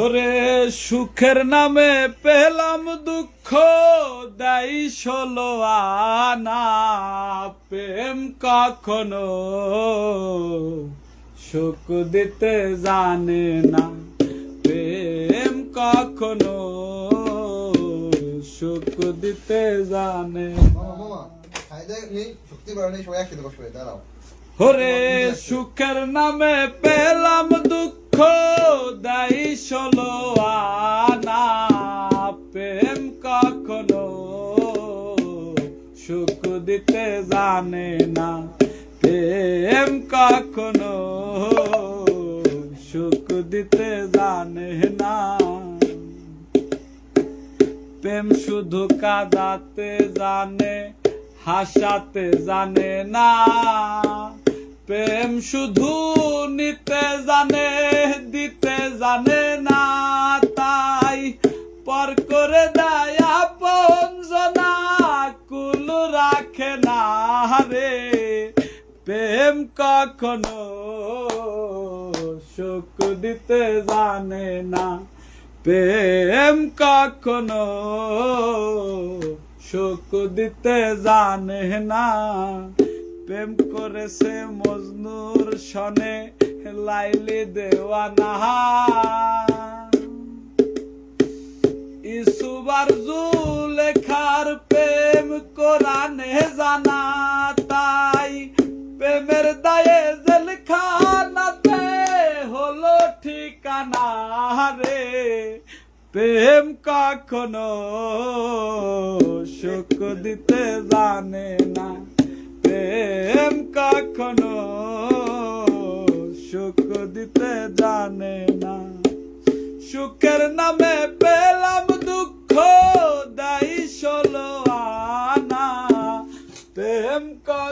ওরে সুখের নামে পেলাম দুঃখ দাই ষোলো আনা প্রেম কখনো সুখ দিতে জানে না প্রেম কখনো সুখ দিতে জানে ওরে সুখের নামে পেলাম দুঃখ দিতে জানে না। প্রেম কখনো সুখ দিতে জানে না। প্রেম শুধু কাঁদাতে জানে, হাসাতে জানে না। প্রেম শুধু নিতে জানে, দিতে জানে না। তাই পর করে দেয় আপন জনা। রাখে না রে। প্রেম কখনো সুখ দিতে জানে না। প্রেম কখনো সুখ দিতে জানে না। প্রেম করেছে মজনুর সনে, লাইলি দেওয়ানা। ইসুবার জুলেখার প্রেম জানা তাই। প্রেমের দায়ে জেলখানাতে হলো ঠিকানা রে। প্রেম কখনো সুখ দিতে জানে না। প্রেম কখনো সুখ দিতে জানে না। সুখের নামে পেলাম